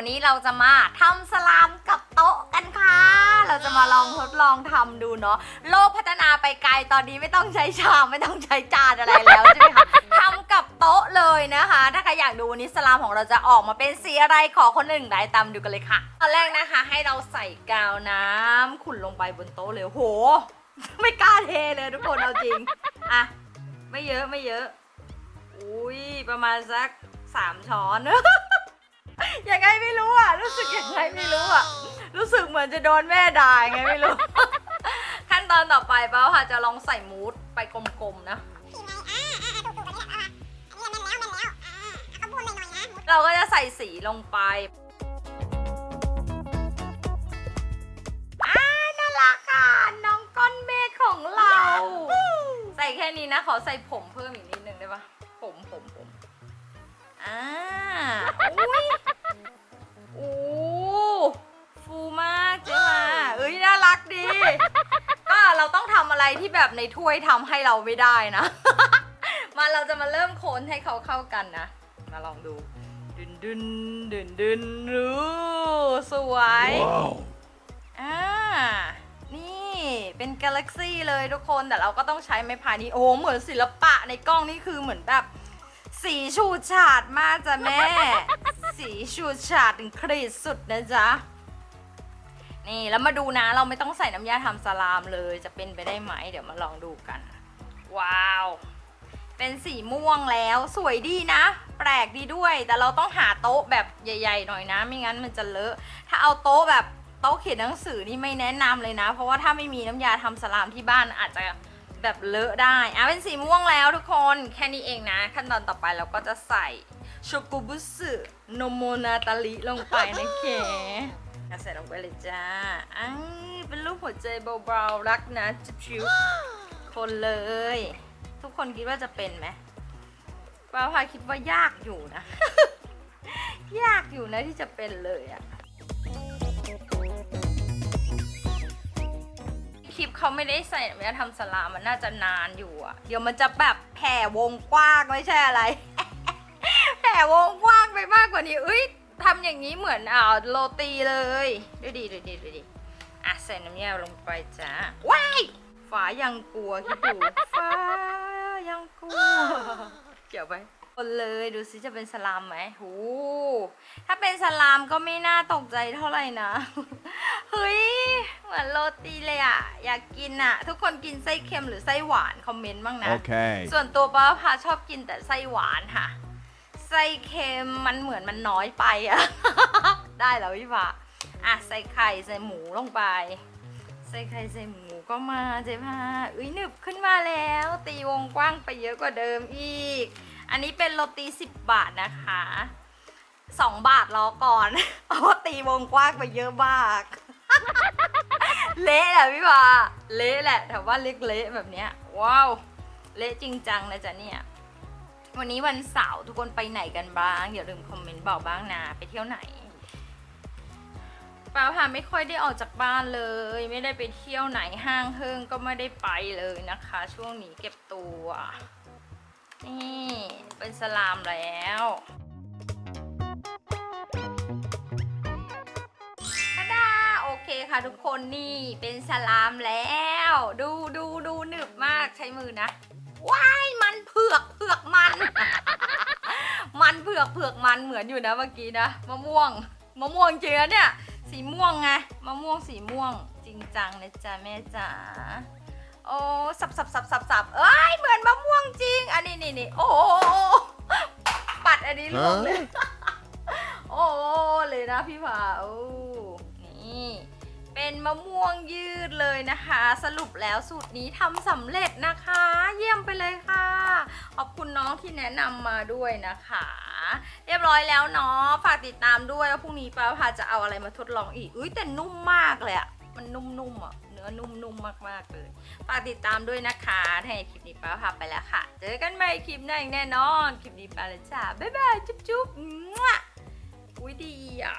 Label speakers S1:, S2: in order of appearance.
S1: วันนี้เราจะมาทำสลามกับโต๊ะกันค่ะ เราจะมาลองทดลองทำดูเนาะ โลกพัฒนาไปไกลตอนนี้ไม่ต้องใช้ชามไม่ต้องใช้จานอะไรแล้วใช่ไหมคะทำกับโต๊ะเลยนะคะ ถ้าใครอยากดูวันนี้สลามของเราจะออกมาเป็นสีอะไรขอคนหนึ่งได้ตามดูกันเลยค่ะ ตอนแรกนะคะ ให้เราใส่กาวน้ำขุ่นลงไปบนโต๊ะเลยโห ไม่กล้าเทเลยทุกคนเอาจริงอะไม่เยอะไม่เยอะ อุ้ยประมาณสักสามช้อน ยังไงไม่รู้อะ รู้สึกยังไงไม่รู้อะ รู้สึกเหมือนจะโดนแม่ด่ายังไงไม่รู้ ขั้นตอนต่อไปเป้าค่ะจะลองใส่มูสไปกลมๆนะ เราก็จะใส่สีลงไปอ่าน่ารักค่ะน้องก้อนเมฆของเรา ใส่แค่นี้นะ ขอใส่ผมเพิ่มอีกนิดนึงได้ปะผมผมผมอ่าอุ้ย กดีก็เราต้องทำอะไรที่แบบในถ้วยทำให้เราไม่ได้นะ มาเราจะมาเริ่มโคนให้เขาเข้ากันนะ มาลองดูดึนดึนดึนดึนรู้สวยอ่า นี่เป็นกาแล็กซี่เลยทุกคน แต่เราก็ต้องใช้ไม้พายนี้โอ้โหเหมือนศิลปะในกล้องนี่คือเหมือนแบบ สีฉูดฉาดมากจ้ะแม่ สีฉูดฉาดถึงขีดสุดนะจ๊ะ นี่แล้วมาดูนะเราไม่ต้องใส่น้ำยาทำสลามเลยจะเป็นไปได้ไหมเดี๋ยวมาลองดูกัน ว้าว เป็นสีม่วงแล้วสวยดีนะ แปลกดีด้วย แต่เราต้องหาโต๊ะแบบใหญ่ ๆ หน่อยนะ ไม่งั้นมันจะเลอะ ถ้าเอาโต๊ะแบบโต๊ะเขียนหนังสือนี่ไม่แนะนำเลยนะ เพราะว่าถ้าไม่มีน้ำยาทำสลามที่บ้านอาจจะแบบเลอะได้อะเป็นสีม่วงแล้วทุกคนแค่นี้เองนะ ขั้นตอนต่อไปเราก็จะใส่โชกุบุสึโนโมนาตาลิลงไปนะเค อะใส่ลงไปเลยจ้าอ้าวเป็นรูปหัวใจเบาๆรักนะชิวๆคนเลย ทุกคนคิดว่าจะเป็นไหมป้าพาคิดว่ายากอยู่นะ ยากอยู่นะที่จะเป็นเลยอะคลิปเขาไม่ได้ใส่เวลาทำสลามมันน่าจะนานอยู่อะเดี๋ยวมันจะแบบแผ่วงกว้างไม่ใช่อะไร แผ่วงกว้างไปมากกว่านี้เอ้ย ทำอย่างนี้เหมือนอ่าโรตีเลยดูดิดูดิดูดิอะใส่น้ำยาลงไปจ้าว้ายฝายังกลัวคิดดูฝายังกลัวเกี่ยวไปคนเลยดูสิจะเป็นสลามไหมโหถ้าเป็นสลามก็ไม่น่าตกใจเท่าไหร่นะ เฮ้ย เหมือนโรตีเลยอะอยากกินอะทุกคนกินไส้เค็มหรือไส้หวาน คอมเมนต์บ้างนะ
S2: Okay.
S1: ส่วนตัวป้าพาชอบกินแต่ไส้หวานค่ะ ไส้เค็มมันเหมือนมันน้อยไปอะ ได้แล้วพี่ฟ้าอะใส่ไข่ใส่หมูลงไป ใส่ไข่ใส่หมูก็มาเจ๊พาอุ้ยหนึบขึ้นมาแล้ว ตีวงกว้างไปเยอะกว่าเดิมอีก อันนี้เป็นโรตี 10 บาทนะคะ2บาทรอก่อน เพราะว่าตีวงกว้างไปเยอะมาก เละแหละพี่ฟ้าเละแหละแต่ว่าเละๆแบบเนี้ยว้าว เละจริงจังนะจ๊ะเนี่ย วันนี้วันเสาร์ทุกคนไปไหนกันบ้างอย่าลืมคอมเมนต์บอกบ้างนะไปเที่ยวไหนป้าพาไม่ค่อยได้ออกจากบ้านเลย ไม่ได้ไปเที่ยวไหนห้างเฮิงก็ไม่ได้ไปเลยนะคะ ช่วงนี้เก็บตัวนี่เป็นสลามแล้วตาดาโอเคค่ะทุกคนนี่เป็นสลามแล้ว ดูดูดูหนึบมากใช้มือนะ ว้ายมันเผือกเผือกมัน มันเผือกเผือกมันเหมือนอยู่นะเมื่อกี้นะมะม่วงมะม่วงจริงนะเนี่ยสีม่วงไงมะม่วงสีม่วง จริงจังนะจ๊ะแม่จ๋าโอ้สับสับสับสับสับเอ้ยเหมือนมะม่วงจริง อันนี้นี่นี่โอ้โหปัดอันนี้ลงเลยโอ้เลยนะพี่ผาโอ้นี่ เป็นมะม่วงยืดเลยนะคะ สรุปแล้วสูตรนี้ทำสำเร็จนะคะ เยี่ยมไปเลยค่ะ ขอบคุณน้องที่แนะนำมาด้วยนะคะ เรียบร้อยแล้วเนาะฝากติดตามด้วยว่าพรุ่งนี้ป้าพาจะเอาอะไรมาทดลองอีกอุ้ยแต่นุ่มมากเลยอะมันนุ่มๆอะเนื้อนุ่มๆมากๆเลยฝากติดตามด้วยนะคะถ้าในคลิปนี้ป้าพาไปแล้วค่ะ เจอกันใหม่คลิปหน้าอีกแน่นอน คลิปนี้ไปแล้วจ้าบ๊ายบายจุ๊บๆอุ้ยดีอะ